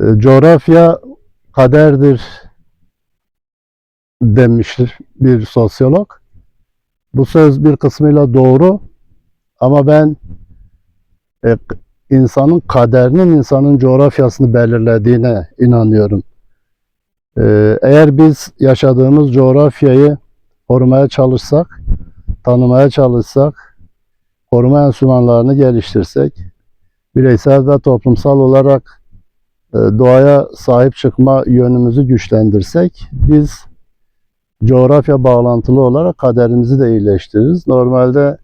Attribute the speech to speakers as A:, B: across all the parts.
A: E, coğrafya kaderdir demiştir bir sosyolog. Bu söz bir kısmıyla doğru ama ben e, insanın kaderinin insanın coğrafyasını belirlediğine inanıyorum. E, eğer biz yaşadığımız coğrafyayı korumaya çalışsak, tanımaya çalışsak, koruma enstrümanlarını geliştirsek, bireysel ve toplumsal olarak doğaya sahip çıkma yönümüzü güçlendirsek, biz coğrafya bağlantılı olarak kaderimizi de iyileştiririz. Normalde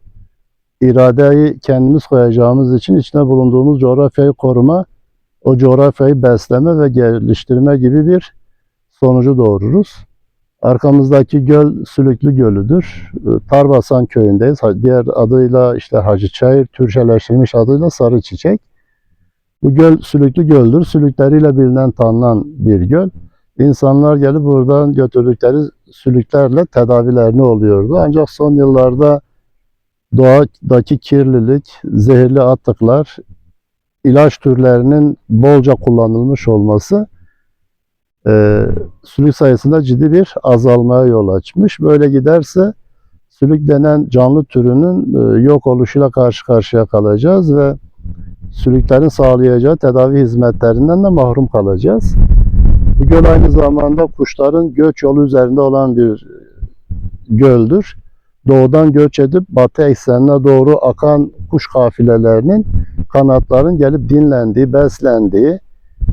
A: iradeyi kendimiz koyacağımız için içinde bulunduğumuz coğrafyayı koruma, o coğrafyayı besleme ve geliştirme gibi bir sonucu doğururuz. Arkamızdaki göl Sülüklü Gölü'dür. Ee, Tarbasan köyündeyiz. Diğer adıyla işte Hacıçayır, Türkçeleştirilmiş adıyla Sarı Çiçek. Bu göl Sülüklü Göl'dür. Sülükleriyle bilinen tanınan bir göl. İnsanlar gelip buradan götürdükleri sülüklerle tedavilerini oluyordu. Ancak son yıllarda doğadaki kirlilik, zehirli atıklar, ilaç türlerinin bolca kullanılmış olması e, sülük sayısında ciddi bir azalmaya yol açmış. Böyle giderse sülük denen canlı türünün e, yok oluşuyla karşı karşıya kalacağız ve sülüklerin sağlayacağı tedavi hizmetlerinden de mahrum kalacağız. Bu göl aynı zamanda kuşların göç yolu üzerinde olan bir göldür. Doğudan göç edip batı eksenine doğru akan kuş kafilelerinin kanatların gelip dinlendiği, beslendiği,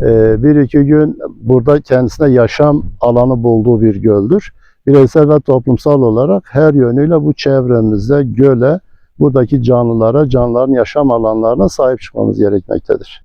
A: e, bir iki gün burada kendisine yaşam alanı bulduğu bir göldür. Bireysel ve toplumsal olarak her yönüyle bu çevremizde göle, buradaki canlılara, canlıların yaşam alanlarına sahip çıkmamız gerekmektedir.